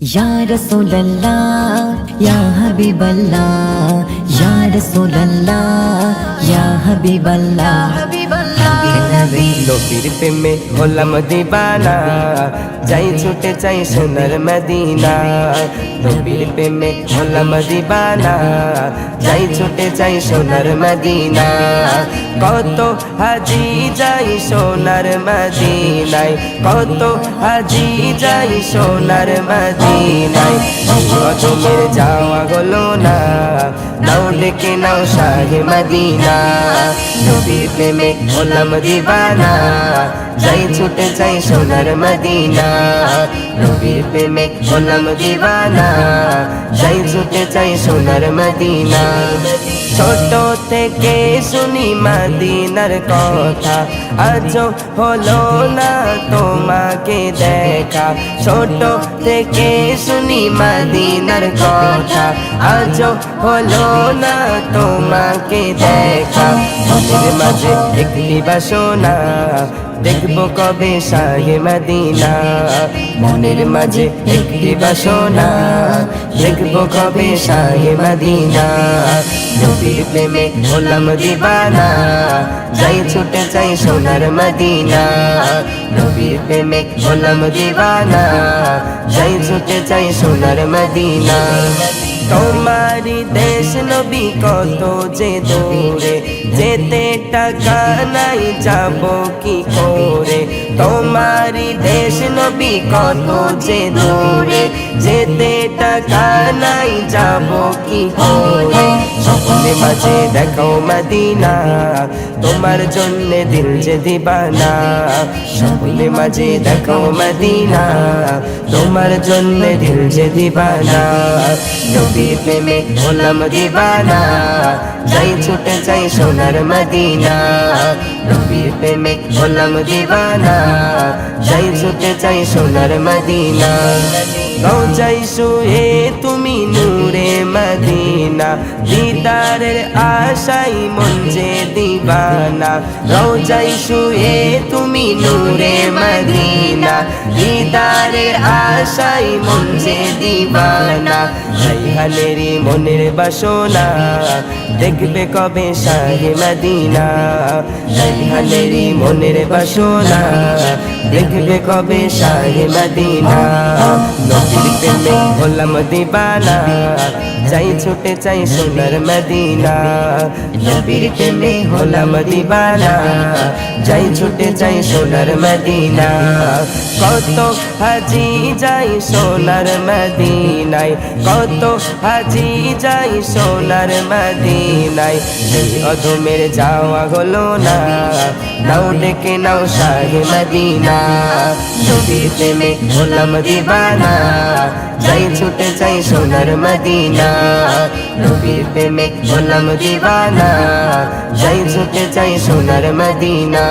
யார சொல்லல்லா யா ஹபிபல்லா யார சொல்லல்லா யா ஹபிபல்லா. নবীর প্রেমে হলাম দিবানা যাই ছুটে চাই সোনার মদিনা নবীর প্রেমে হলাম দিবানা যাই ছুটে চাই সোনার মদিনা কত হাজি যাই সোনার মদিনায় কত হাজি যাই সোনার মদিনায় তোমার যাওয়া গলো না নাও ডেকে নাও শাহে মদিনা নবীর প্রেমে হলাম দিবানা যাই ছুটে যাই সোনার মদিনা নবীর প্রেমে হলাম দিবানা যাই ছুটে যাই সোনার মদিনা ছোট থেকে শুনি মদিনার কথা। আজ হলো না তোমাকে দেখা। ছোট থেকে শুনি মদিনার কথা। আজ হলো না তোমাকে দেখা। মাঝে একটি বাসনা দেখব কবে শাহে মদিনা। মনের মাঝে একটি বাসনা। দেখব কবে শাহে মদিনা। নবীর প্রেমে হলাম দিবানা। যাই ছুটে চাই সোনার মদিনা। নবীর প্রেমে হলাম দিবানা যাই ছুটে চাই সোনার মদিনা। তোমারি দেশ নবী, কত যে দূরে। যেতে টাকা নাই, যাব কি করে? তোমারি দেশ নবী, কত যে দূরে। যেতে টাকা নাই, যাব কি করে? সকলে মাঝে দেখো মদিনা। তোমার জন্য দিল যে দিবানা। সকলে মাঝে দেখো মদিনা। তোমার জন্য দিল যে দিবানা। নবী প্রেমে হলাম দিবানা। যাই ছুটে চাই সোনার মদিনা। নবী প্রেমে হলাম দিবানা। যাই ছুটে চাই সোনার মদিনা। রোজাই শুয়ে তুমি নূরে। মদিনা, দিদারের আশাই যে দিবানা। রোজাই শুয়ে তুমি নূরে মদিনা, দিদারের আশাই মন যে দিবানা। রাইহানেরই মনের বাসনা দেখবে কবে শাহে মদিনা। রাইহানেরই মনের বাসনা দেখবে কবে শাহে মদিনা। নবীর প্রেমে হলাম দিবানা চাই ছুটে চাই সোনার মদিনা। নবীর প্রেমে হলাম দিবানা। যাই ছুটে চাই সোনার মদিনা। কত হাজি যাই সোনার মদিনায়, কত হাজি যাই সোনার মদিনায়। এই অধমের যাওয়া হলো না, নাও ডেকে নাও শাহে মদিনা। নবীর প্রেমে হলাম দিবানা, যাই ছুটে চাই সোনার মদিনা। নবীর প্রেমে হলাম দিবানা যাই ছুটে চাই সোনার মদিনা